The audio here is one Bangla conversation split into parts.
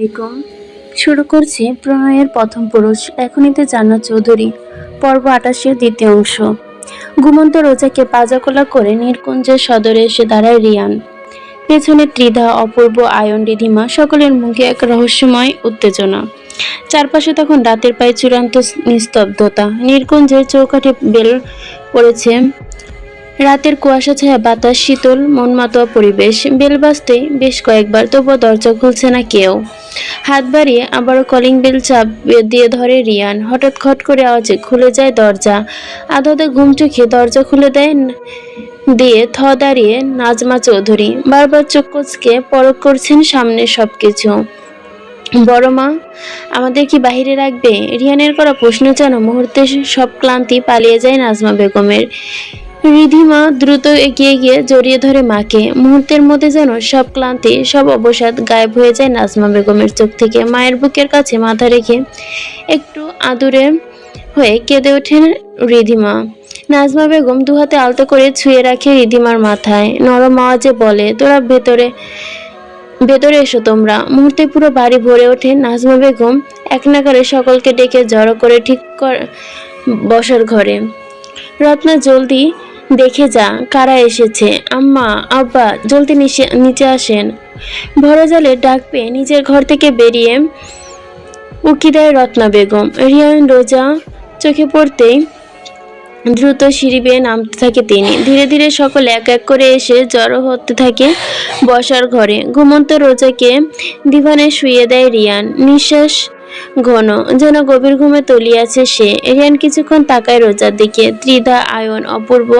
বেগম শুরু করছে প্রণয়ের প্রথম পুরুষ এখনিতে জান্নাত চৌধুরী, পর্ব আটাশের দ্বিতীয় অংশ। ঘুমন্ত রোজাকে পাজাকোলা করে নীলকুঞ্জের সদরে এসে দাঁড়ায় রিয়ান। পেছনে ত্রিধা, অপূর্ব, আয়ন রিধিমা সকলের মুখে এক রহস্যময় উত্তেজনা। চারপাশে তখন রাতের পায়ে চূড়ান্ত নিস্তব্ধতা। নীলকুঞ্জের চৌকাঠে বেল পড়েছে রাতের কুয়াশা ছায়া, বাতাস, শীতল মন মাতোয়া পরিবেশ, বেল বাজতেই বেশ কয়েকবার, তবুও দরজা খুলছে না কেউ। হাত বাড়িয়ে আবারও কলিং বেল চাপ দিয়ে ধরে রিয়ান। হঠাৎ খট করে আওয়াজে খুলে যায় দরজা। আধাতে ঘুম চোখে দরজা খুলে দেয় দিয়ে থ দাঁড়িয়ে নাজমা চৌধুরী। বারবার চোখ কোচকে পরক করছেন সামনে সবকিছু। বড় মা, আমাদের কি বাহিরে রাখবে? রিয়ানের করা প্রশ্ন যেন মুহূর্তে সব ক্লান্তি পালিয়ে যায় নাজমা বেগমের। রিধিমা দ্রুত এগিয়ে গিয়ে জড়িয়ে ধরে মাকে। মুহূর্তের মধ্যে যেন সব ক্লান্তি, সব অবসাদ গায়েব হয়ে যায় নাজমা বেগমের চোখ থেকে। মায়ের বুকের কাছে মাথা রেখে একটু আদুরে হয়ে কেঁদে ওঠেন রিধিমা। নাজমা বেগম দুহাতে আলতো করে ছুঁয়ে রাখে রিধিমার মাথায়। নরম আওয়াজে বলে, তোরা ভেতরে ভেতরে এসো তোমরা। মুহূর্তে পুরো বাড়ি ভরে ওঠে নাজমা বেগম এক নাগারে সকলকে ডেকে জড়ো করে ঠিক কর, বসার ঘরে। রত্না জলদি দেখে যা, কারা এসেছে? আম্মা, আব্বা, জলদি নিচে আসেন। ভরা জলে ডাক পেয়ে নিজের ঘর থেকে বেরিয়ে উকি দেয় রত্না বেগম, রিয়ান, রোজা চোখে পড়তেই দ্রুত সিঁড়ি বেয়ে নামতে থাকে তিনি। ধীরে ধীরে সকল এক এক করে এসে জড়ো হতে থাকে বসার ঘরে। ঘুমন্ত রোজাকে দিভানে শুয়ে দেয় রিয়ান। নিঃশ্বাস ঘন, যেন গভীর ঘুমে তলিয়াছে সে। রিয়ান কিছুক্ষণ তাকায় রোজার দিকে। ত্রিধা, আয়ন, অপূর্ব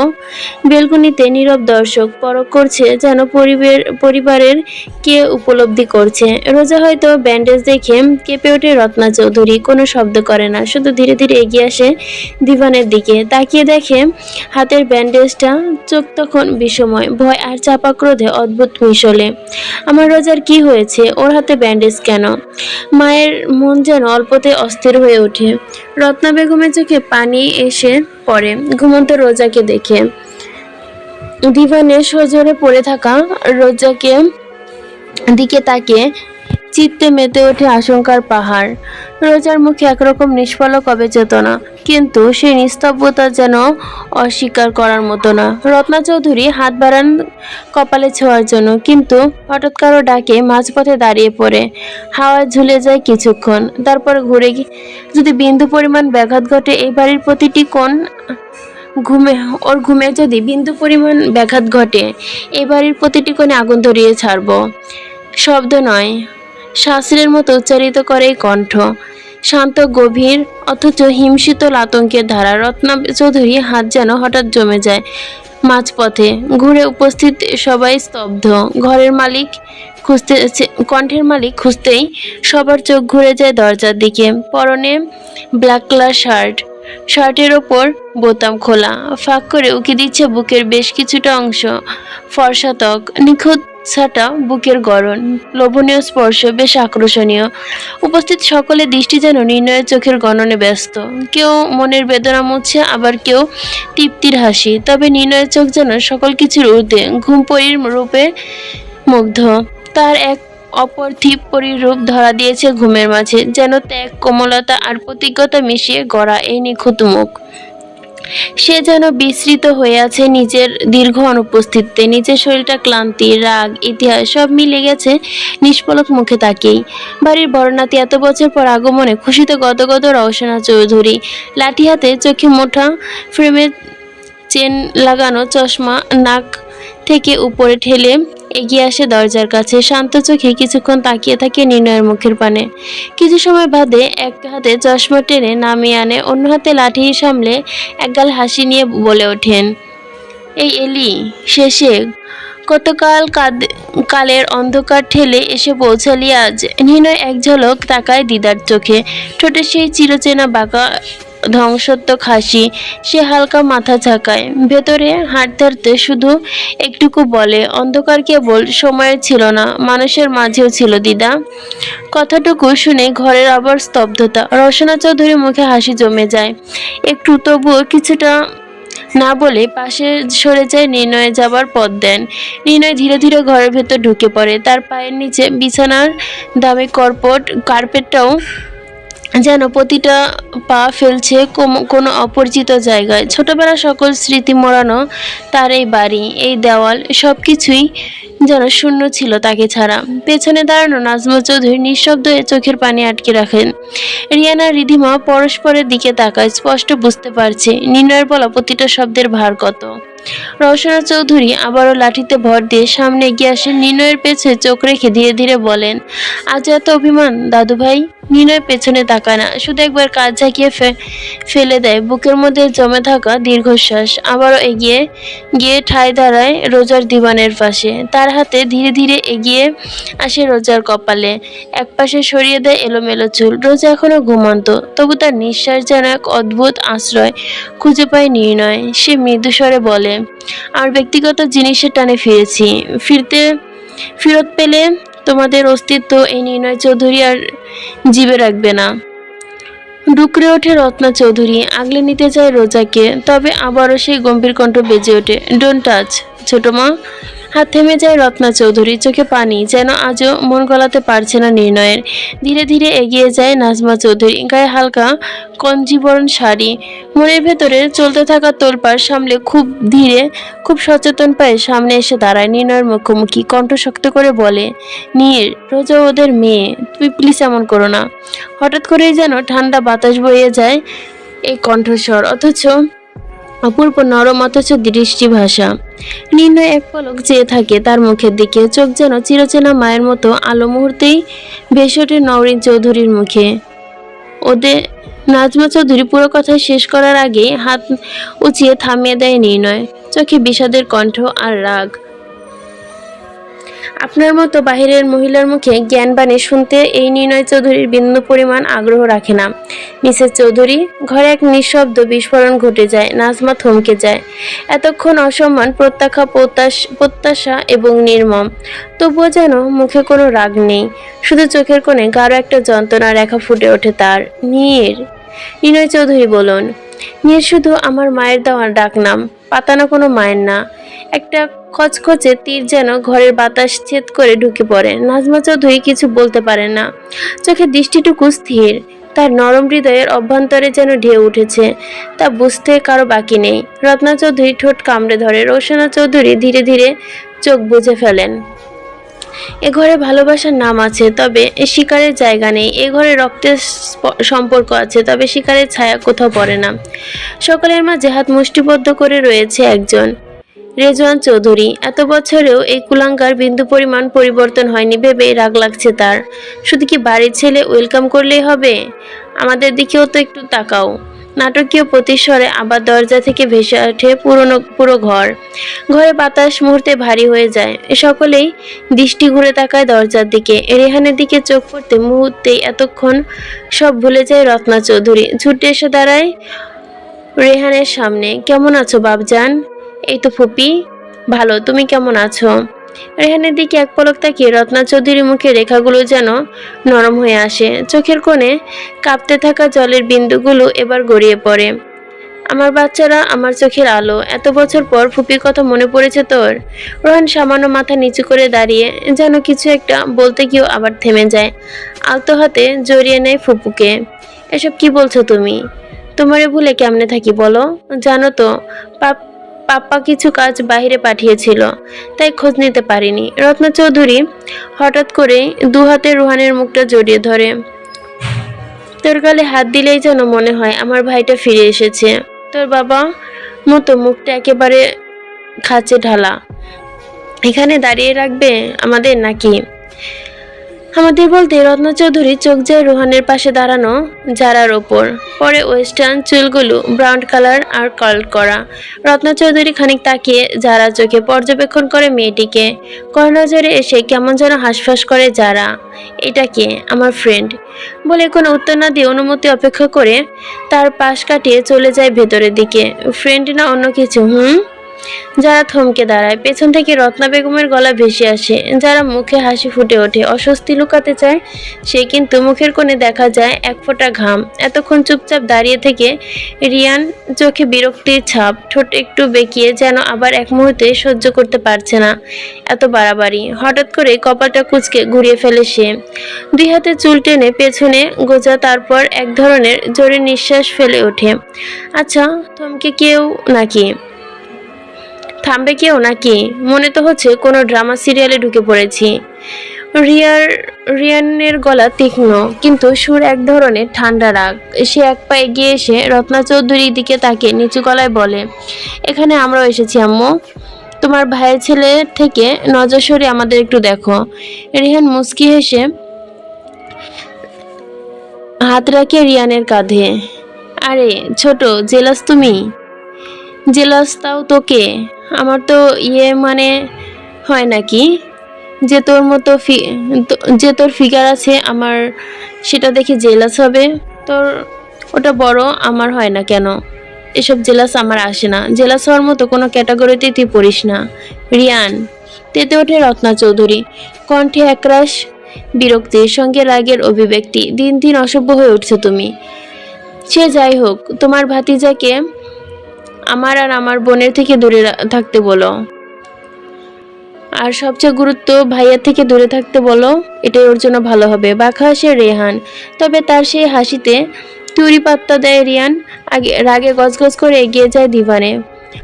বেলকুনিতে নীরব দর্শক পরক করছে যেন পরিবের, পরিবারের কে উপলব্ধি করছে। রোজা হয়তো ব্যান্ডেজ দেখে কেঁপে ওঠে রত্না চৌধুরী, কোনো শব্দ করে না, শুধু ধীরে ধীরে এগিয়ে আসে দিবানের দিকে। তাকিয়ে দেখে হাতের ব্যান্ডেজটা চোখ তখন বিষময়, ভয় আর চাপা ক্রোধে অদ্ভুত মিশলে। আমার রোজার কি হয়েছে? ওর হাতে ব্যান্ডেজ কেন? মায়ের মন যেন অল্পতে অস্থির হয়ে ওঠে। রত্না বেগমের চোখে পানি এসে পড়ে, ঘুমন্ত রোজাকে দেখে। দিবানে সজোরে পড়ে থাকা রোজাকে দিকে তাকিয়ে চিত্তে মেতে ওঠে আশঙ্কার পাহাড়। রোজার মুখে একরকম নিষ্ফলক অবেচেতনা, কিন্তু সেই নিস্তব্ধতা যেন অস্বীকার করার মতো না। রত্না চৌধুরী হাত বাড়ান কপালে ছোঁয়ার জন্য, কিন্তু হঠাৎ কারও ডাকে মাঝপথে দাঁড়িয়ে পড়ে। হাওয়ায় ঝুলে যায় কিছুক্ষণ, তারপর ঘুরে যদি বিন্দু পরিমাণ ব্যাঘাত ঘটে, এই বাড়ির প্রতিটি কোণ ঘুমে, ওর ঘুমে যদি বিন্দু পরিমাণ ব্যাঘাত ঘটে এ বাড়ির প্রতিটি কোণে আগুন ধরিয়ে ছাড়বো। শব্দ নয়। শাস্ত্রের মতো উচ্চারিত করে কণ্ঠ। শান্ত, গভীর, অথচ হিমশীতল আতঙ্কের ধারা রত্না চৌধুরী হাত যেন হঠাৎ জমে যায়। মাঝপথে ঘুরে উপস্থিত সবাই স্তব্ধ। ঘরের মালিক খুঁজতে কণ্ঠের মালিক খুঁজতেই সবার চোখ ঘুরে যায় দরজার দিকে। পরনে ব্ল্যাক কালার শার্ট। শার্টের ওপর বোতাম খোলা। ফাঁক করে উকি দিচ্ছে বুকের বেশ কিছুটা অংশ। ফর্সা ত্বক, নিখুঁত ছাটা বুকের গড়ন, লোভনীয় স্পর্শ বেশ আকর্ষণীয়। উপস্থিত সকলে দৃষ্টি যেন নির্ণয়ের চোখের গণনে ব্যস্ত। কেউ মনের বেদনা মুছছে আবার কেউ তৃপ্তির হাসি। তবে নির্ণয়ের চোখ যেন সকল কিছুর ঊর্ধ্বে, ঘুমপরির রূপে মুগ্ধ। তার এক অপার্থিব পরিরূপ ধরা দিয়েছে ঘুমের মাঝে, যেন ত্যাগ, কোমলতা আর প্রতিজ্ঞতা মিশিয়ে গড়া এই নিখুঁত মুখ। সে যেন বিস্মৃত হয়ে আছে নিজের দীর্ঘ অনুপস্থিতিতে। নিজের শরীরটা ক্লান্তি, রাগ, ইতিহাস সব মিলে গেছে নিষ্পলক মুখে তাকেই। বাড়ির বড়নাতি এত বছর পর আগমনে খুশিতে গদগদ রওশনা চৌধুরী, লাঠি হাতে চোখে মোটা ফ্রেমে চেন লাগানো চশমা, নাক থেকে উপরে ঠেলে এগিয়ে আসে দরজার কাছে। শান্ত চোখে কিছুক্ষণ তাকিয়ে থাকে নির্ণয়ের মুখের পানে। কিছু সময় বাদে এক হাতে চশমা টেনে নামিয়ে আনে, অন্য হাতে লাঠি সামলে একগাল হাসি নিয়ে বলে ওঠেন, এই এলি, শেষে কতকাল কালের অন্ধকার ঠেলে এসে পৌঁছালি আজ? নির্ণয় এক ঝলক তাকায় দিদার চোখে। ঠোঁটে সেই চিরচেনা বাঁকা ধ্বংসত্বক হাসি সে হালকা মাথা ঝাঁকায়। ভেতরে হাঁটতে হাঁটতে শুধু একটুকু বলে, অন্ধকার কেবল সময়ের ছিল না, মানুষের মাঝেও ছিল দিদা কথাটুকু শুনে ঘরের আবার স্তব্ধতা, রসনা চৌধুরীর মুখে হাসি জমে যায়। একটু তবুও কিছুটা না বলে পাশে সরে যায় নির্ণয়ে যাবার পথ দেন। নির্ণয় ধীরে ধীরে ঘরের ভেতর ঢুকে পড়ে, তার পায়ের নিচে বিছানার দামি কর্পট কার্পেটটাও যেন প্রতিটা পা ফেলছে কোনো অপরিচিত জায়গায়। ছোটবেলা সকল স্মৃতি মোড়ানো তার এই বাড়ি, এই দেওয়াল সব কিছুই যেন শূন্য ছিল তাকে ছাড়া। পেছনে দাঁড়ানো নাজমুল চৌধুরী নিঃশব্দ চোখের পানি আটকে রাখেন। রিয়ানা রিধিমা পরস্পরের দিকে তাকায়, স্পষ্ট বুঝতে পারছে, নির্ণয়ের বলা প্রতিটা শব্দের ভার কত। রওশনা চৌধুরী আবারও লাঠিতে ভর দিয়ে সামনে এগিয়ে আসেন নির্ণয়ের পেছে চোখ রেখে ধীরে ধীরে বলেন আজ এত অভিমান দাদু ভাই নির্ণয় পেছনে তাকায় না। শুধু একবার কাজ ঝাঁকিয়ে ফেলে দেয়। বুকের মধ্যে জমে থাকা দীর্ঘশ্বাস। আবারও এগিয়ে গিয়ে ঠায় দাঁড়ায় রোজার দিবানের পাশে। তার হাতে ধীরে ধীরে এগিয়ে আসে রোজার কপালে। এক পাশে সরিয়ে দেয় এলোমেলো চুল। রোজা এখনও ঘুমন্ত। তবু তার নিঃশ্বাস যেন এক অদ্ভুত আশ্রয় খুঁজে পায় নির্ণয়। সে মৃদুস্বরে বলে আর ব্যক্তিগত জিনিসের টানে ফিরেছি। ফিরতে, ফিরত পেলে তোমাদের অস্তিত্ব এই নির্ণয় চৌধুরী আর জীবে রাখবে না। ডুকরে ওঠে রত্না চৌধুরী, আগলে নিতে চায় রোজাকে, তবে আবারও সেই গম্ভীর কণ্ঠ বেজে ওঠে ডোন্ট টাচ ছোট মা। হাত থেমে যায় রত্না চৌধুরী চোখে পানি, যেন আজও মন গলাতে পারছে না নির্ণয়ের। ধীরে ধীরে এগিয়ে যায় নাজমা চৌধুরী, গায়ে হালকা কঞ্জীবরণ শাড়ি। মনের ভেতরে চলতে থাকা তোলপাড় সামলে খুব ধীরে, খুব সচেতন পায়ে সামনে এসে দাঁড়ায় নির্ণয়ের মুখোমুখি কণ্ঠ শক্ত করে বলে, নীর, রোজা ওদের মেয়ে, তুমি প্লিজ এমন করো না। হঠাৎ করেই যেন ঠান্ডা বাতাস বয়ে যায় এই কণ্ঠস্বর, অথচ অপূর্ব নরম অথচ দৃষ্টি ভাষা। নির্ণয় এক পলক চেয়ে থাকে তার মুখের দিকে, চোখ যেন চিরচেনা মায়ের মতো আলো মুহূর্তেই ভেসে নরিন নওরিন চৌধুরীর মুখে। ওদের নাজমা চৌধুরী পুরো কথা শেষ করার আগে হাত উঁচিয়ে থামিয়ে দেয় নির্ণয়। চোখে বিষাদের কণ্ঠ আর রাগ। আপনার মতো বাহিরের মহিলার মুখে জ্ঞানবাণী শুনতে এই নির্ণয় চৌধুরীর বিন্দু পরিমাণ আগ্রহ রাখে না। মিসেস চৌধুরী, ঘরে এক নিঃশব্দ বিস্ফোরণ ঘটে যায়, নাজমা থমকে যায়। এতক্ষণ অসম্মান প্রত্যাখ্যা প্রত্যাশ- এবং নির্মম। তবুও যেন মুখে কোনো রাগ নেই। শুধু চোখের কোণে গাঢ় একটা যন্ত্রণা রেখা ফুটে ওঠে তার। নীর নির্ণয় চৌধুরী বলুন নীর শুধু আমার মায়ের দেওয়ার ডাক নাম, পাতানো কোনো মায়ের না। একটা খচখচে তীর যেন ঘরের বাতাস ছেদ করে ঢুকে পড়ে। নাজমা চৌধুরী কিছু বলতে পারে না। চোখের দৃষ্টিটুকু স্থির। তার নরম হৃদয়ের অভ্যন্তরে যেন ঢেউ উঠেছে, তা বুঝতে কারও বাকি নেই। রত্না চৌধুরী ঠোঁট কামড়ে ধরে। রোশনা চৌধুরী ধীরে ধীরে চোখ বুজে ফেলেন। এ ঘরে ভালোবাসার নাম আছে, তবে শিকারের জায়গা নেই। এ ঘরে রক্তের সম্পর্ক আছে, তবে শিকারের ছায়া কোথাও পড়ে না। সকলের মাঝে হাত মুষ্টিবদ্ধ করে রয়েছে একজন। রেজওয়ান চৌধুরী, এত বছরেও এই কুলাঙ্গার বিন্দু পরিমাণ পরিবর্তন হয়নি ভেবে রাগ লাগছে তার। শুধু কি বাড়ির ছেলে ওয়েলকাম করলেই হবে? আমাদের দিকেও তো একটু তাকাও। নাটকীয় প্রতিস্বরে আবার দরজা থেকে ভেসে ওঠে পুরনো, পুরো ঘর। ঘরে বাতাস মুহূর্তে ভারী হয়ে যায়। সকলেই দৃষ্টি ঘুরে তাকায় দরজার দিকে। রেহানের দিকে চোখ পড়তে মুহূর্তেই এতক্ষণ সব ভুলে যায় রত্না চৌধুরী। ছুটে এসে দাঁড়ায় রেহানের সামনে। কেমন আছো বাবজান এই তো ফুপি, ভালো, তুমি কেমন আছো? রেহানের দিকে এক পলক তাকিয়ে রত্না চৌধুরীর মুখে রেখাগুলো যেন নরম হয়ে আসে। চোখের কোণে কাঁপতে থাকা জলের বিন্দুগুলো এবার গড়িয়ে পড়ে। আমার বাচ্চারা আমার চোখের আলো, এত বছর পর ফুপির কথা মনে পড়েছে তোর? রোহান সামান্য মাথা নিচু করে দাঁড়িয়ে যেন কিছু একটা বলতে গিয়েও আবার থেমে যায়। আলতো হাতে জড়িয়ে নেয় ফুপুকে। এসব কি বলছো তুমি? তোমারে ভুলে কেমনে থাকি বলো? জানো তো, পাপ পাপ্পা কিছু কাজ বাইরে পাঠিয়েছিল, তাই খোঁজ নিতে পারিনি। রত্না চৌধুরী হঠাৎ করে দু হাতে রুহানের মুখটা জড়িয়ে ধরে। তোর গালে হাত দিলেই যেন মনে হয় আমার ভাইটা ফিরে এসেছে। তোর বাবা মতো মুখটা একেবারে খাঁচে ঢালা। এখানে দাঁড়িয়ে রাখবে আমাদের নাকি? আমাদের বলতে রত্ন চৌধুরী চোখ যায় রোহানের পাশে দাঁড়ানো জারার ওপর। পরে ওয়েস্টার্ন চুলগুলো ব্রাউন কালার আর কার্ল করা। রত্ন চৌধুরী খানিক তাকিয়ে যারা চোখে পর্যবেক্ষণ করে মেয়েটিকে। কর্ণজরে এসে কেমন যেন হাঁসফাঁস করে যারা এটা কে? আমার ফ্রেন্ড বলে কোনো উত্তর না দিয়ে অনুমতি অপেক্ষা করে তার পাশ কাটিয়ে চলে যায় ভেতরের দিকে। ফ্রেন্ড না অন্য কিছু, হুম? যারা থমকে দাঁড়ায়, পেছন থেকে রত্না বেগমের গলা ভেসে আসে। যারা মুখে হাসি ফুটে ওঠে, অস্বস্তি লুকাতে চায়, সে কিন্তু মুখের কোণে দেখা যায় এক ফোঁটা ঘাম। এতক্ষণ চুপচাপ দাঁড়িয়ে থেকে রিয়ান চোখে বিরক্তির ছাপ, ঠোঁট একটু বেঁকিয়ে যেন আবার এক মুহূর্তে সহ্য করতে পারছে না। এত বাড়াবাড়ি, হঠাৎ করে কপালটা কুচকে ঘুরিয়ে ফেলে সে। দুই হাতে চুল টেনে পেছনে গোজা, তারপর এক ধরনের জোরে নিঃশ্বাস ফেলে ওঠে। আচ্ছা থমকে কেউ নাকি? থামবে কেউ নাকি? মনে তো হচ্ছে কোনো ড্রামা সিরিয়ালে ঢুকে পড়েছি। রিয়ার, রিয়ানের গলা তীক্ষ্ণ, কিন্তু সুর এক ধরনের ঠান্ডা রাগ। সে এক পা এগিয়ে এসে রত্না চৌধুরীর দিকে তাকে নিচু গলায় বলে, এখানে আমরাও এসেছি, আম্মু। তোমার ভাইয়ের ছেলে থেকে নজর সরিয়ে আমাদের একটু দেখো। রিহান মুস্কি হেসে হাত রাখে রিয়ানের কাঁধে, আরে ছোট, জেলাস তুমি? জেলাস তাও তোকে? আমার তো ইয়ে মানে হয় নাকি? যে তোর মতো যে তোর ফিগার আছে আমার, সেটা দেখে জেলাস হবে। তোর, ওটা বড়, আমার হয় না কেন? এসব জেলাস আমার আসে না। জেলাস হওয়ার মতো কোনো ক্যাটাগরিতেই তুই পড়িস না। রিয়ান, তেতে ওঠে রত্না চৌধুরী। কণ্ঠে একরাশ, বিরক্তির সঙ্গে রাগের অভিব্যক্তি। দিন দিন অসভ্য হয়ে উঠছে তুমি। সে যাই হোক, তোমার ভাতিজাকে আমার আর আমার বোনের থেকে দূরে থাকতে বলো। আর সবচেয়ে গুরুত্ব ভাইয়ার থেকে দূরে থাকতে বলো, এটাই ওর জন্য ভালো হবে। বাঁকা হাসে রেহান। তবে তার সেই হাসিতে তুরি পাত্তা দেয় রিয়ান। আগে রাগে গজগজ করে এগিয়ে যায় দিভানে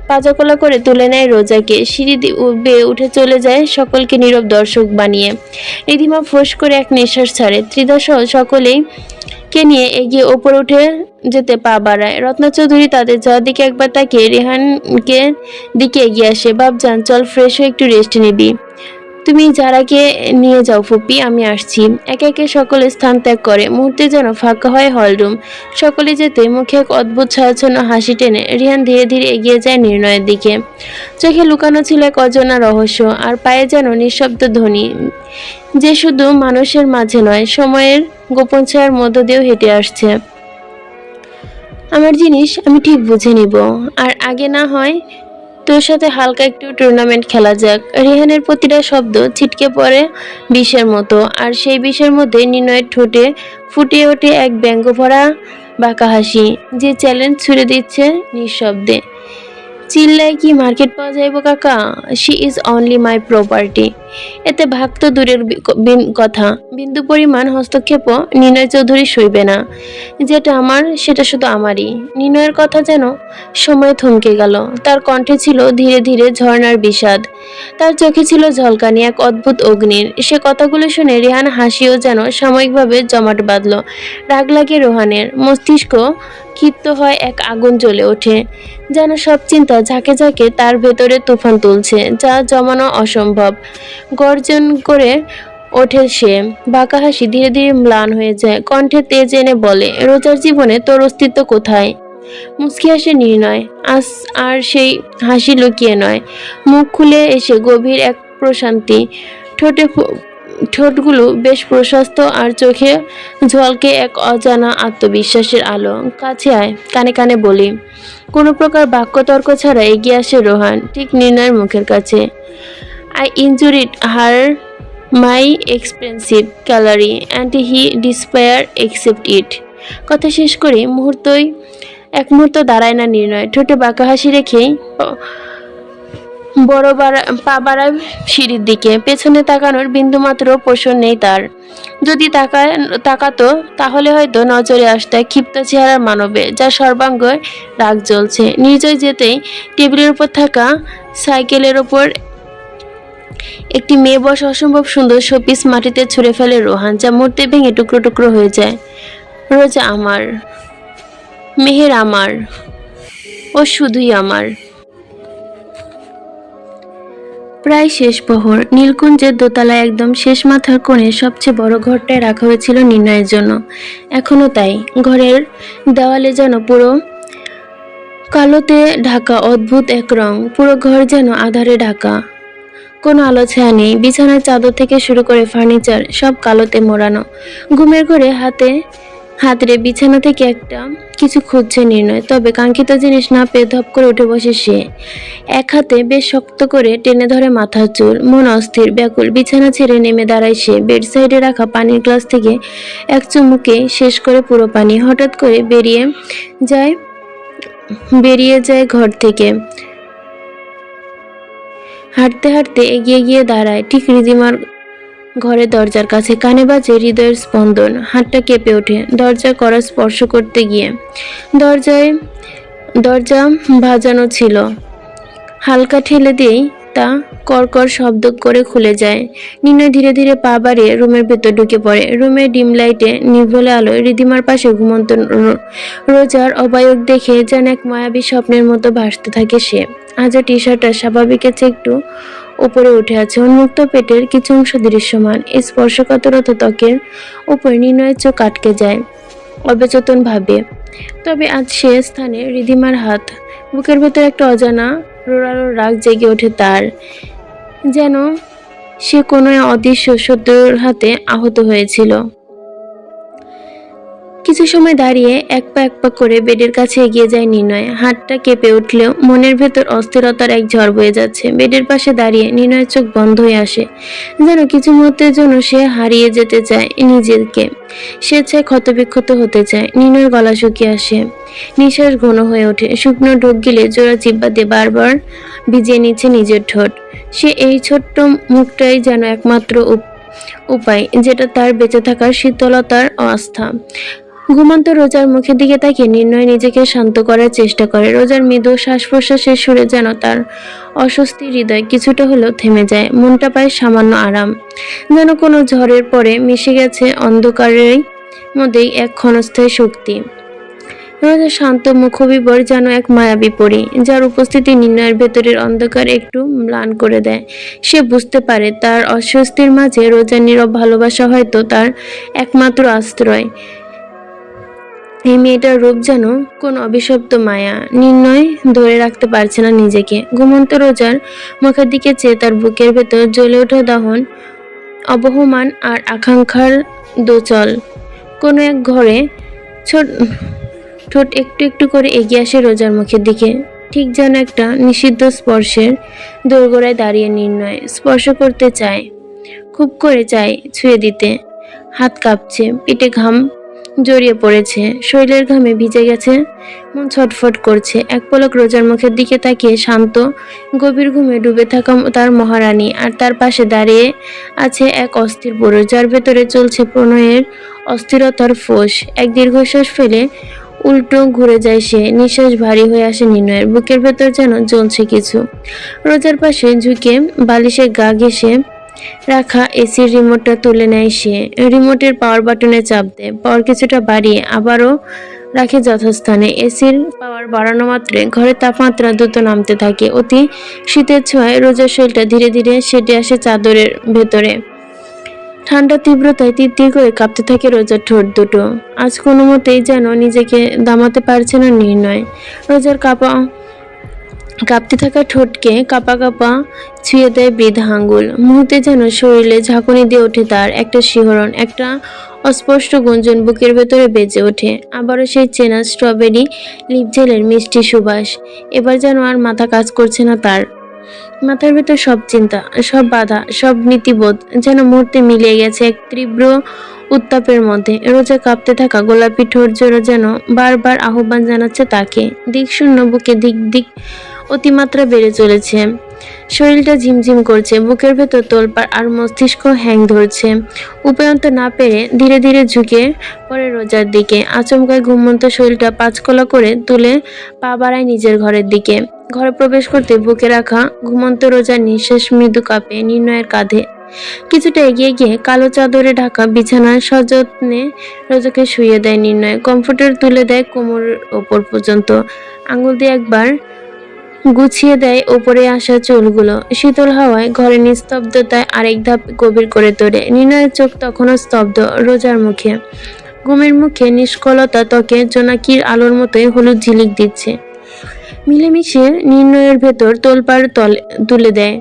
পাজাকোলা করে তুলে নেয় রোজাকে। সিঁড়ি বেয়ে উঠে চলে যায় সকলকে নীরব দর্শক বানিয়ে। রিধিমা ফোঁস করে এক নিঃশ্বাস ছাড়ে। ত্রিধা সহ সকলেই কে নিয়ে এগিয়ে ওপর উঠে যেতে পা বাড়ায়। রত্না চৌধুরী তাদের যাওয়ার দিকে একবার তাকিয়ে রেহানকে দিকে এগিয়ে আসে। বাবজান চল ফ্রেশ হয়ে একটু রেস্ট নিবি। তুমি যারাকে নিয়ে যাও ফুপি, আমি আসছি। একে একে সকলে স্থান ত্যাগ করে, মুহূর্তে যেন ফাঁকা হয় হলরুম সকলে যেতে মুখে এক অদ্ভুত ছায়াচ্ছন্ন হাসি টেনে রিহান ধীরে ধীরে এগিয়ে যায় নির্ণয়ের দিকে। চোখে লুকানো ছিল এক অজানা রহস্য, আর পায়ে যেন নিঃশব্দ ধ্বনি, যে শুধু মানুষের মাঝে নয়, সময়ের গোপন ছায়ার মধ্য দিয়েও হেঁটে আসছে। আমার জিনিস আমি ঠিক বুঝে নিব, আর আগে না হয় তোর সাথে হালকা একটু টুর্নামেন্ট খেলা যাক। রেহানের প্রতিটা শব্দ ছিটকে পড়ে বিষের মতো, আর সেই বিষের মধ্যে নির্ণয়ের ঠোঁটে ফুটে ওঠে এক ব্যঙ্গ ভরা বাঁকা হাসি, যে চ্যালেঞ্জ ছুড়ে দিচ্ছে নিঃশব্দে। চিল্লায় কি মার্কেট পাওয়া যাইব, কাকা? She is only my property এতে ভাগ তো দূরের কথা। বিন্দু পরিমাণ হস্তক্ষেপও নির্ণয় চৌধুরী সইবে না। যেটা আমার, সেটা শুধু আমারই। নির্ণয়ের কথা যেন সময় থমকে গেল। তার কণ্ঠে ছিল ধীরে ধীরে ঝর্ণার বিষাদ। তার চোখে ছিল ঝলকানি এক অদ্ভুত অগ্নির। সে কথাগুলো শুনে রেহান হাসিও যেন সাময়িকভাবে জমাট বাঁধল। রাগ লাগে রোহানের। মস্তিষ্ক ক্ষিপ্ত হয়, এক আগুন জ্বলে ওঠে। যেন সব চিন্তা ঝাঁকে ঝাঁকে তার ভেতরে তুফান তুলছে, যা জমানো অসম্ভব। গর্জন করে ওঠে সে। বাঁকা হাসি ধীরে ধীরে ম্লান হয়ে যায়। কণ্ঠে তেজ এনে বলে, রোজার জীবনে তোর অস্তিত্ব কোথায়? মুচকি হাসে নির্ণয়। আস আর সেই হাসি লুকিয়ে নয়। মুখ খুলে এসে গভীর এক প্রশান্তি। ঠোঁটে ঠোঁটগুলো বেশ প্রশস্ত আর চোখে ঝলকে এক অজানা আত্মবিশ্বাসের আলো। কাছে আয়, কানে কানে বলি, কোনো প্রকার বাক্যতর্ক ছাড়া এগিয়ে আসে রোহান, ঠিক নির্ণয়ের মুখের কাছে। I injured her my expensive calorie and he despair accept it কথা শেষ করে মুহূর্তই, এক মুহূর্ত দাঁড়ায় না নির্ণয়, ঠোঁটে বাঁকা হাসি রেখেই বড় পা বাড়ায় সিঁড়ির দিকে। পেছনে তাকানোর বিন্দুমাত্র পোষণ নেই তার। যদি তাকায় তাকাতো, তাহলে হয়তো নজরে আসতে ক্ষিপ্ত চেহারার মানবে, যা সর্বাঙ্গ রাগ জ্বলছে। নির্জয় যেতেই টেবিলের উপর থাকা সাইকেলের ওপর একটি মেয়ে বস অসম্ভব সুন্দর শোপিস মাটিতে ছুঁড়ে ফেলে রোহান, যা মুহূর্তে ভেঙে টুকরো টুকরো হয়ে যায়। রোজা আমার, মেহের আমার, ও শুধুই আমার। প্রায় শেষ প্রহর। নীলকুঞ্জের দোতলা একদম শেষ মাথার কোণে সবচেয়ে বড় ঘরটায় রাখা হয়েছিল নির্ণয়ের জন্য। এখনও তাই। ঘরের দেওয়ালে যেন পুরো কালোতে ঢাকা অদ্ভুত এক রং। পুরো ঘর যেন আধারে ঢাকা। কোনো আলো ছায়া নেই। বিছানার চাদর থেকে শুরু করে ফার্নিচার সব কালোতে মোড়ানো। ঘুমের ঘরে হাতে হাতরে বিছানা থেকে একটা কিছু খুঁজছে নির্ণয়। তবে কাঙ্ক্ষিত জিনিস না পেয়ে ধপ করে উঠে বসে সে। এক হাতে বেশ শক্ত করে টেনে ধরে মাথার চুল। মন অস্থির, ব্যাকুল। বিছানা ছেড়ে নেমে দাঁড়ায় সে। বেড সাইডে রাখা পানির গ্লাস থেকে এক চুমুকে শেষ করে পুরো পানি। হঠাৎ করে বেরিয়ে যায় বেরিয়ে যায় ঘর থেকে। হাঁটতে হাঁটতে এগিয়ে গিয়ে দাঁড়ায়। ঠিক রিদিমার ঘরের দরজার কাছে কানে বাজে হৃদয়ের স্পন্দন, হাতটা কেঁপে ওঠে, দরজা করা স্পর্শ করতে গিয়ে। দরজায়, দরজা ভাজানো ছিল। হালকা ঠেলে দিয়েই তা কড়কড় শব্দ করে খুলে যায়। নির্ণয় ধীরে ধীরে পা বাড়িয়ে রুমের ভেতর ঢুকে পড়ে। রুমের ডিম লাইটে নিভলে আলোয় রিদিমার পাশে ঘুমন্ত রোজার অবায়ক দেখে যেন এক মায়াবী স্বপ্নের মতো ভাসতে থাকে সে। আজও টি শার্টটা স্বাভাবিকের চেয়ে একটু উপরে উঠে আছে উন্মুক্ত পেটের কিছু অংশ দৃশ্যমান। স্পর্শকাতরত ত্বকের উপর নির্ণয়ের চোখ আটকে যায় অবচেতন ভাবে তবে আজ সে স্থানে রিধিমার হাত, বুকের ভেতরে একটা অজানা রোড়ারো রাগ জেগে ওঠে তার, যেন সে কোনো অদৃশ্য শত্রুর হাতে আহত হয়েছিল। কিছু সময় দাঁড়িয়ে এক পা এক পা করে বেডের কাছে এগিয়ে যায় নির্ণয়। হাতটা কেঁপে উঠলেও মনের ভেতর অস্থিরতার এক ঝড় বয়ে যাচ্ছে। বেডের পাশে দাঁড়িয়ে নির্ণয়ের চোখ বন্ধ হয়ে আসে। যেন কিছু মুহূর্তের জন্য সে হারিয়ে যেতে চায় নিজেকে। সে চায় ক্ষতবিক্ষত হতে চায়। নির্ণয়ের গলা শুকিয়ে আসে। নিঃশ্বাস ঘন হয়ে ওঠে। শুকনো ঢোক গিলে জোড়া চিব্বা দিয়ে বারবার ভিজিয়ে নিচ্ছে নিজের ঠোঁট। সে এই ছোট্ট মুখটাই যেন একমাত্র উপ- উপায়, যেটা তার বেঁচে থাকার শীতলতার আস্থা। ঘুমন্ত রোজার মুখের দিকে তাকিয়ে নির্ণয় নিজেকে শান্ত করার চেষ্টা করে। রোজার মৃদু শ্বাস প্রশ্বাসের সুরে যেন তার অস্বস্তি হৃদয় কিছুটা হলেও থেমে যায়। মনটা পায় সামান্য আরাম। যেন কোনো ঝড়ের পরে মিশে গেছে অন্ধকারের মধ্যেই এক ক্ষণস্থায়ী শক্তি। রোজার শান্ত মুখবিবর যেন এক মায়াবী পরি, যার উপস্থিতি নির্ণয়ের ভেতরের অন্ধকার একটু ম্লান করে দেয়। সে বুঝতে পারে তার অস্বস্তির মাঝে রোজার নীরব ভালোবাসা হয়তো তার একমাত্র আশ্রয়। এই মেয়েটার রূপ যেন কোন অভিশপ্ত মায়া, নির্ণয় ধরে রাখতে পারছে না নিজেকে। ঘুমন্ত রোজার মুখের দিকে চেয়ে তার বুকের ভেতর জ্বলে ওঠা দহন, অবহমান আর আকাঙ্ক্ষার দোচল। কোনো এক ঘরে ছোট, ঠোঁট একটু একটু করে এগিয়ে আসে রোজার মুখের দিকে। ঠিক যেন একটা নিষিদ্ধ স্পর্শের দোরগোড়ায় দাঁড়িয়ে নির্ণয় স্পর্শ করতে চায়, খুব করে চায় ছুঁয়ে দিতে। হাত কাঁপছে, পিঠে ঘাম জড়িয়ে পড়েছে। শরীরের ঘামে ভিজে গেছে। মন ছটফট করছে। এক পলক রোজার মুখের দিকে তাকিয়ে শান্ত, গভীর ঘুমে ডুবে থাকা তার মহারানী আর তার পাশে দাঁড়িয়ে আছে এক অস্থির পুরুষ যার ভেতরে চলছে প্রণয়ের অস্থিরতার ফোঁস। এক দীর্ঘশ্বাস ফেলে উল্টো ঘুরে যায় সে। নিঃশ্বাস ভারী হয়ে আসে নির্ণয়ের। বুকের ভেতর যেন জ্বলছে কিছু। রোজার পাশে ঝুঁকে বালিশে গা ঘেসে রাখা এসির রিমোটটা তুলে নেয় সে। রিমোটের পাওয়ার বাটনে চাপ দেয়। পাওয়ার কিছুটা বাড়িয়ে আবারও রাখে যথাস্থানে। এসির পাওয়ার বাড়ানো মাত্রে ঘরের তাপমাত্রা দ্রুত নামতে থাকে। অতি শীতের ছোঁয়ায় রোজার শরীরটা ধীরে ধীরে সেটে আসে চাদরের ভেতরে। ঠান্ডা তীব্রতায় তির করে কাঁপতে থাকে রোজার ঠোঁট দুটো। আজ কোনো মতেই যেন নিজেকে দামাতে পারছে না নির্ণয়। রোজার কাপা কাঁপতে থাকা ঠোঁটকে কাপা কাপা ছুঁয়ে দেয় বৃদ্ধা আঙ্গুল। মুহূর্তে যেন শরীরে ঝাঁকুনি দিয়ে ওঠে তার একটা শিহরণ, একটা অস্পষ্ট গুঞ্জন বুকের ভেতরে বেজে ওঠে। আবারও সেই চেনা স্ট্রবেরি লিপজেলের মিষ্টি সুবাস। এবার যেন আর মাথা কাজ করছে না তার। মাথার ভেতর সব চিন্তা, সব বাধা, সব নীতিবোধ যেন মুহূর্তে মিলিয়ে গেছে এক তীব্র উত্তাপের মধ্যে। রোজা কাঁপতে থাকা গোলাপি ঠোঁট যেন বারবার আহ্বান জানাচ্ছে তাকে। দিক শূন্য বুকে দিক দিক অতিমাত্রা বেড়ে চলেছে। শরীরটা ঝিমঝিম করছে, বুকের ভেতর তোলপার আর মস্তিষ্ক হ্যাং ধরছে। উপায়ন্ত না পেরে ধীরে ধীরে ঝুঁকে পড়ে রোজার দিকে আচমকায় ঘুমন্ত শরীরটা পাঁচকলা করে তুলে পা বাড়ায় নিজের ঘরের দিকে। ঘরে প্রবেশ করতে বুকে রাখা ঘুমন্ত রোজার নিঃশ্বাস মৃদু কাঁপে নির্ণয়ের কাঁধে। কিছুটা এগিয়ে গিয়ে কালো চাদরে ঢাকা বিছানার সযত্নে রোজাকে শুয়ে দেয় নির্ণয়। কমফোর্টার তুলে দেয় কোমরের ওপর পর্যন্ত। আঙুল দিয়ে একবার গুছিয়ে দেয় ওপরে আসা চুলগুলো। শীতল হাওয়ায় ঘরের নিস্তব্ধতায় আরেক ধাপ গভীর করে তোলে। নির্ণয়ের চোখ তখনও স্তব্ধ, রোজার মুখে। ঘুমের মুখে নিষ্কলতা ত্বকে জোনাকির আলোর মতোই হলুদ ঝিলিক দিচ্ছে। মিলেমিশে নির্ণয়ের ভেতর তোলপাড় তলে তুলে দেয়।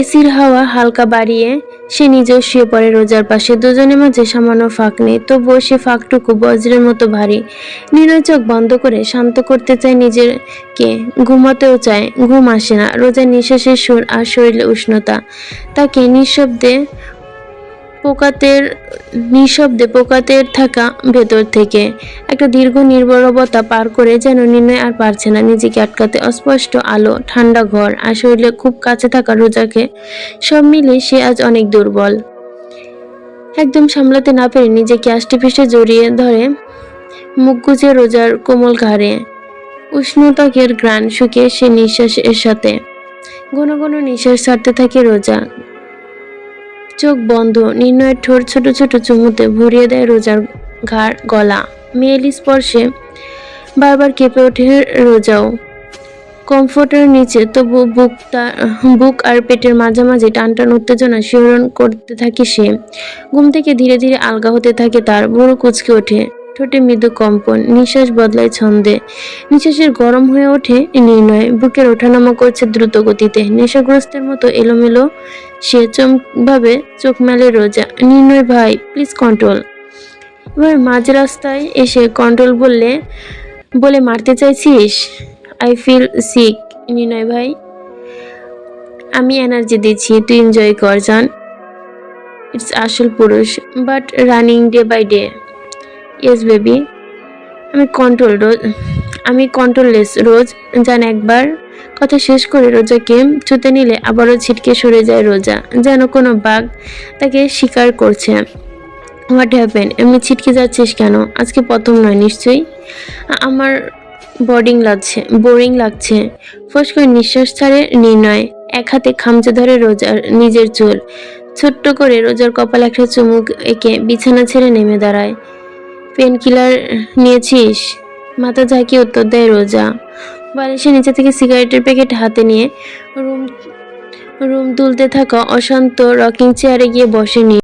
এসির হাওয়া হালকা বাড়িয়ে সে নিজেও শুয়ে পড়ে রোজার পাশে। দুজনের মাঝে সামান্য ফাঁক নেই তবুও সে ফাঁকটুকু বজ্রের মতো ভারী। নিরয় চোখ বন্ধ করে শান্ত করতে চায় নিজেকে, ঘুমাতেও চায়, ঘুম আসে না। রোজার নিঃশ্বাসের সুর আর শরীরে উষ্ণতা। তাকে নিঃশব্দে পোকাতের, নিঃশব্দে পোকাতের থাকা ভেতর থেকে। একটা দীর্ঘ নির্বরবতা পার করে যেন নির্ণয় আর পারছে না। নিজেকে আটকাতে অস্পষ্ট আলো, ঠান্ডা ঘর আর শরীরে খুব কাছে থাকা রোজাকে সব মিলিয়ে সে আজ অনেক দুর্বল। একদম সামলাতে না পেরে নিজেকে আষ্টে পিষ্টে জড়িয়ে ধরে মুখ গুজে রোজার কোমল ঘাড়ে। উষ্ণতাকের গ্রাণ শুকিয়ে সে নিঃশ্বাসের সাথে, ঘন ঘন নিঃশ্বাস ছাড়তে থাকে রোজা। চোখ বন্ধ, নির্ণয়ের ঠোঁট ছোট ছোট চুমুতে ভরিয়ে দেয় রোজার ঘাড়, গলা। মেয়েলি স্পর্শে বারবার কেঁপে ওঠে রোজাও। কমফোর্টের নিচে তবু বুকটা বুক আর পেটের মাঝামাঝি টান টান উত্তেজনা শিহরণ করতে থাকে সে। ঘুম থেকে ধীরে ধীরে আলগা হতে থাকে তার, বুড়ো কুচকে ওঠে। ঠোঁটে মৃদু কম্পন, নিঃশ্বাস বদলায় ছন্দে। নিঃশ্বাসের গরম হয়ে ওঠে নির্ণয়। বুকের ওঠানামা করছে দ্রুত গতিতে। নেশাগ্রস্তের মতো এলোমেলো, সে চমকভাবে চোখ মেলে রোজা। নির্ণয়, ভাই প্লিজ কন্ট্রোল এবার মাঝ রাস্তায় এসে কন্ট্রোল বললে, বলে মারতে চাইছিস? আই ফিল সিক নির্ণয়, ভাই, আমি এনার্জি দিচ্ছি, তুই এনজয় কর, জান। ইটস আসল পুরুষ but running day by day yes baby আমি কন্ট্রোল রোজ, আমি কন্ট্রোললেস রোজ, জান একবার। কথা শেষ করে রোজাকে ছুতে নিলে আবারও ছিটকে সরে যায় রোজা, যেন কোনো বাঘ তাকে শিকার করছে। হোয়াট হ্যাপেন এমনি ছিটকে যাচ্ছিস কেন? আজকে প্রথম নয়, নিশ্চয়ই? আমার বোর্ডিং লাগছে বোরিং লাগছে। ফস করে নিঃশ্বাস ছাড়ে নির্ণয়, এক হাতে খামচে ধরে রোজার নিজের চুল। ছোট্ট করে রোজার কপাল একটা চুমুক এঁকে বিছানা ছেড়ে নেমে দাঁড়ায়। পেন কিলার নিয়েছিস? মাথা ঝাঁকিয়ে উত্তর দেয় রোজা। বালিশের নিচে থেকে সিগারেটের প্যাকেট হাতে নিয়ে রুম রুম তুলতে থাকা অশান্ত রকিং চেয়ারে গিয়ে বসে নি।